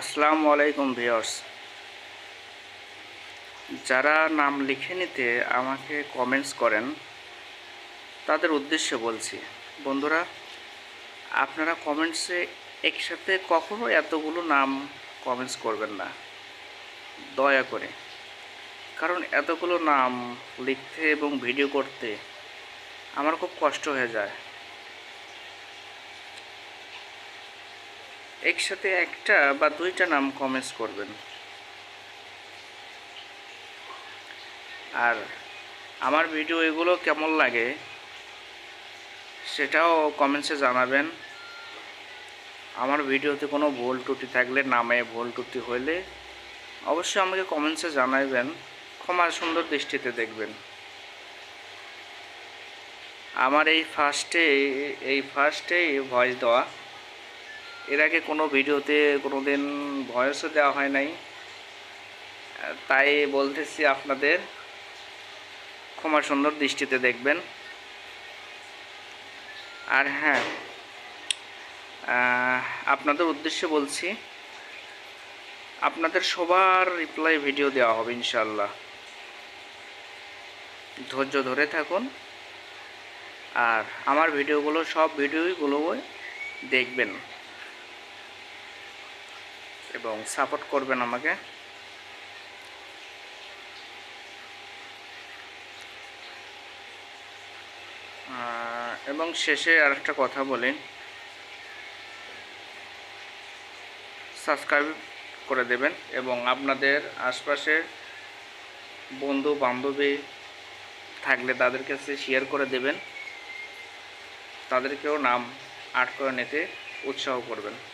আসসালামু আলাইকুম ভিওর্স যারা নাম লিখে নিতে আমাকে কমেন্টস করেন, তাদের উদ্দেশ্যে বলছি, বন্ধুরা, আপনারা কমেন্টসে একসাথে কখনো এতগুলো নাম কমেন্টস করবেন না। দয়া করে। কারণ এতগুলো নাম লিখতে এবং ভিডিও করতে আমার খুব কষ্ট হয়ে যায়। একসাথে একটা বা দুইটা নাম কমেন্টস করবেন। আর আমার ভিডিও এগুলো কেমন লাগে, সেটাও কমেন্টসে জানাবেন। আমার ভিডিওতে কোনো ভুল ত্রুটি থাকলে, নামে ভুল ত্রুটি হলে অবশ্যই আমাকে কমেন্টসে জানাবেন ক্ষমা সুন্দর দৃষ্টিতে দেখবেন। আমার এই ফার্স্টে এই ফার্স্টেই ভয়েস দেওয়া এর আগে কোনো ভিডিওতে কোনো দিন ভয়েসও দেওয়া হয় নাই। তাই বলতেছি আপনাদের, ক্ষমা সুন্দর দৃষ্টিতে দেখবেন। আর হ্যাঁ আপনাদের উদ্দেশ্যে বলছি, আপনাদের সবার রিপ্লাই ভিডিও দেওয়া হবে ইনশাল্লাহ ধৈর্য ধরে থাকুন। আর আমার ভিডিওগুলো সব ভিডিওগুলো দেখবেন। এবং সাপোর্ট করবেন আমাকে। এবং শেষে আরেকটা কথা বলি। সাবস্ক্রাইব করে দেবেন এবং আপনাদের আশপাশের বন্ধু বান্ধবী থাকলে তাদের কাছে শেয়ার করে দেবেন। তাদেরকেও নাম আট করে নিতে উৎসাহ করবেন।